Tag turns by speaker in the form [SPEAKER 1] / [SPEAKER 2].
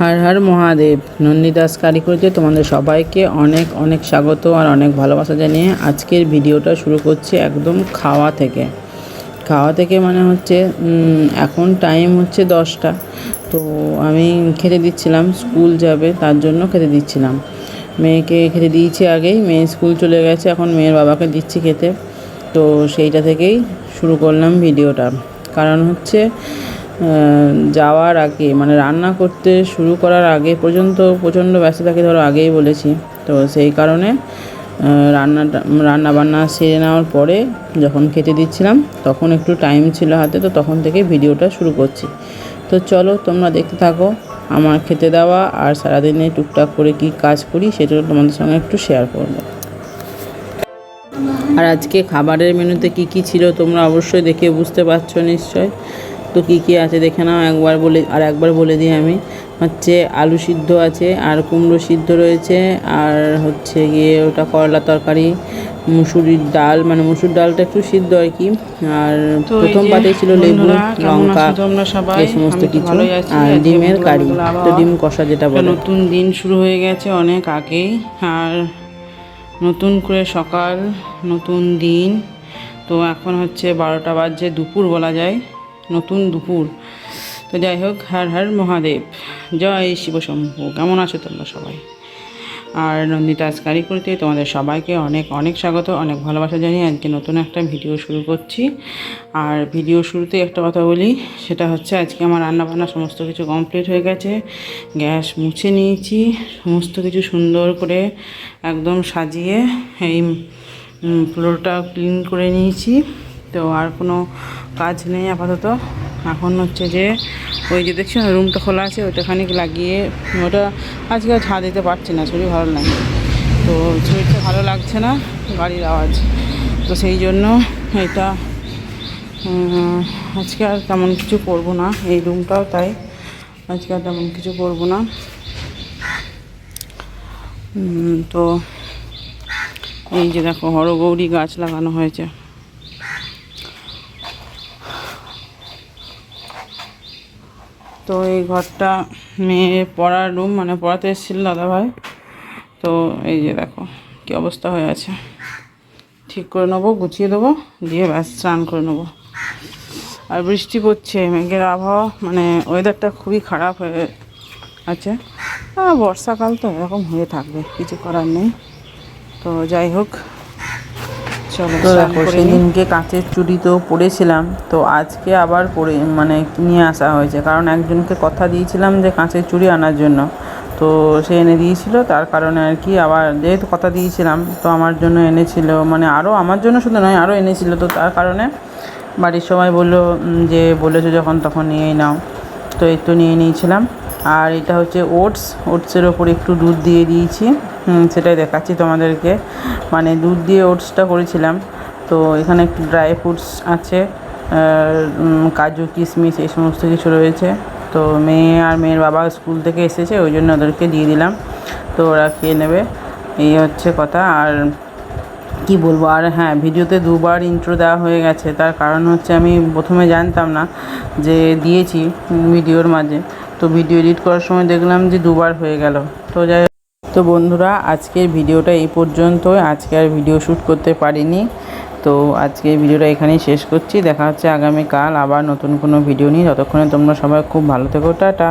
[SPEAKER 1] হর হর মহাদেব। নন্দিদাস কারিগরিতে তোমাদের সবাইকে অনেক অনেক স্বাগত আর অনেক ভালোবাসা জানিয়ে আজকের ভিডিওটা শুরু করছি একদম খাওয়া থেকে। খাওয়া থেকে মানে হচ্ছে এখন টাইম হচ্ছে দশটা। তো আমি খেতে দিচ্ছিলাম, স্কুল যাবে তার জন্য খেতে দিচ্ছিলাম। মেয়েকে খেতে দিয়েছি আগেই, মেয়ে স্কুল চলে গেছে, এখন মেয়ের বাবাকে দিচ্ছি খেতে। তো সেইটা থেকেই শুরু করলাম ভিডিওটা। কারণ হচ্ছে যাওয়ার আগে মানে রান্না করতে শুরু করার আগে পর্যন্ত প্রচণ্ড ব্যস্ত থাকে ধরো আগেই বলেছি। তো সেই কারণে রান্নাটা রান্না বান্না সেরে নেওয়ার পরে যখন খেতে দিচ্ছিলাম, তখন একটু টাইম ছিল হাতে, তো তখন থেকে ভিডিওটা শুরু করছি। তো চলো তোমরা দেখতে থাকো আমার খেতে দেওয়া আর সারাদিনে টুকটাক করে কি কাজ করি, সেটা তোমাদের সঙ্গে একটু শেয়ার করব। আর আজকে খাবারের মেনুতে কি কি ছিল তোমরা অবশ্যই দেখে বুঝতে পারছ নিশ্চয়। তো কি কি আছে দেখে নাও একবার বলে আর একবার বলে দিই আমি। হচ্ছে আলু সিদ্ধ আছে আর কুমড়ো সিদ্ধ রয়েছে আর হচ্ছে গিয়ে ওটা করলা তরকারি মুসুরির ডাল মানে মুসুর ডালটা একটু সিদ্ধ আর কি। আর প্রথম পাতে ছিল লেবু লঙ্কা? এই সমস্ত কিছু। আর ডিমের কারি তো ডিম কষা যেটা বলে।
[SPEAKER 2] নতুন দিন শুরু হয়ে গেছে অনেক আগেই আর নতুন করে সকাল নতুন দিন। তো এখন হচ্ছে বারোটা বাজছে দুপুর বলা যায়। নতুন দুপুর। তো যাই হোক, হার হার মহাদেব। জয় শিবশম্ভু কেমন আছো তোমরা সবাই? আর নন্দিতাস কারিগরিতে তোমাদের সবাইকে অনেক অনেক স্বাগত, অনেক ভালোবাসা জানিয়ে আজকে নতুন একটা ভিডিও শুরু করছি। আর ভিডিও শুরুতে একটা কথা বলি, সেটা হচ্ছে আজকে আমার রান্নাবান্না সমস্ত কিছু কমপ্লিট হয়ে গেছে। গ্যাস মুছে নিয়েছি, সমস্ত কিছু সুন্দর করে একদম সাজিয়ে এই ফ্লোরটা ক্লিন করে নিয়েছি। তো আর কোনো কাজ নেই আপাতত। এখন হচ্ছে যে ওই যে দেখছি রুমটা খোলা আছে ওইটা লাগিয়ে ওটা আজকে ঝাঁ দিতে পারছি না শরীর ভালো নাই। তো শরীরটা ভালো লাগছে না, গাড়ির আওয়াজ। তো সেই জন্য এটা আজকে আর তেমন কিছু করব না, এই রুমটাও তাই, আজকে আর তেমন কিছু করব না। তো এই যে দেখো, হরগৌরী গাছ লাগানো হয়েছে। তো এই ঘরটা মেয়ে পড়ার রুম মানে পড়াতে এসেছিল দাদাভাই। তো এই যে দেখো কী অবস্থা হয়ে আছে। ঠিক করে নেব, গুছিয়ে দেবো, দিয়ে ব্যাস স্নান করে নেব। আর বৃষ্টি পড়ছে, মেঘের আবহাওয়া মানে ওয়েদারটা খুবই খারাপ হয়ে আছে। বর্ষাকাল তো এরকম হয়ে থাকবে, কিছু করার নেই। তো যাই হোক
[SPEAKER 1] তো দেখো। সেদিনকে কাঁচের চুড়ি তো পরেছিলাম তো আজকে আবার পরে মানে নিয়ে আসা হয়েছে। কারণ একজনকে কথা দিয়েছিলাম যে কাঁচের চুড়ি আনার জন্য। তো সে এনে দিয়েছিল তার কারণে আর কি আবার যেহেতু কথা দিয়েছিলাম তো আমার জন্য এনেছিল মানে আরও আমার জন্য শুধু নয় আরও এনেছিল। তো তার কারণে বাড়ির সবাই বলল যে বলেছ যখন তখন নিয়েই নাও। তো তো নিয়ে নিয়েছিলাম। আর এটা হচ্ছে ওটস ওটসের ওপর একটু দুধ দিয়ে দিয়েছি। সেটাই দেখাচ্ছি তোমাদেরকে। মানে দুধ দিয়ে ওটসটা করেছিলাম। তো এখানে একটু ড্রাই ফ্রুটস আছে কাজু, কিশমিশ, এই সমস্ত কিছু রয়েছে। তো মেয়ে আর মেয়ের বাবা স্কুল থেকে এসেছে, ওই জন্য ওদেরকে দিয়ে দিলাম। তো ওরা খেয়ে নেবে। এই হচ্ছে কথা। আর কি বলব? আর হ্যাঁ ভিডিওতে দুবার ইন্ট্রো দেওয়া হয়ে গেছে। তার কারণ হচ্ছে আমি প্রথমে জানতাম না যে দিয়েছি ভিডিওর মাঝে। তো ভিডিও এডিট করার সময় দেখলাম যে দুবার হয়ে গেল। তো যাই তো বন্ধুরা, আজকের ভিডিওটা এই পর্যন্ত আজকে আর ভিডিও শ্যুট করতে পারিনি। তো আজকের ভিডিওটা এখানেই শেষ করছি। দেখা হচ্ছে আগামীকাল আবার নতুন কোনো ভিডিও নিয়ে। যতক্ষণে তোমরা সবাই খুব ভালো থেকো। টাটা।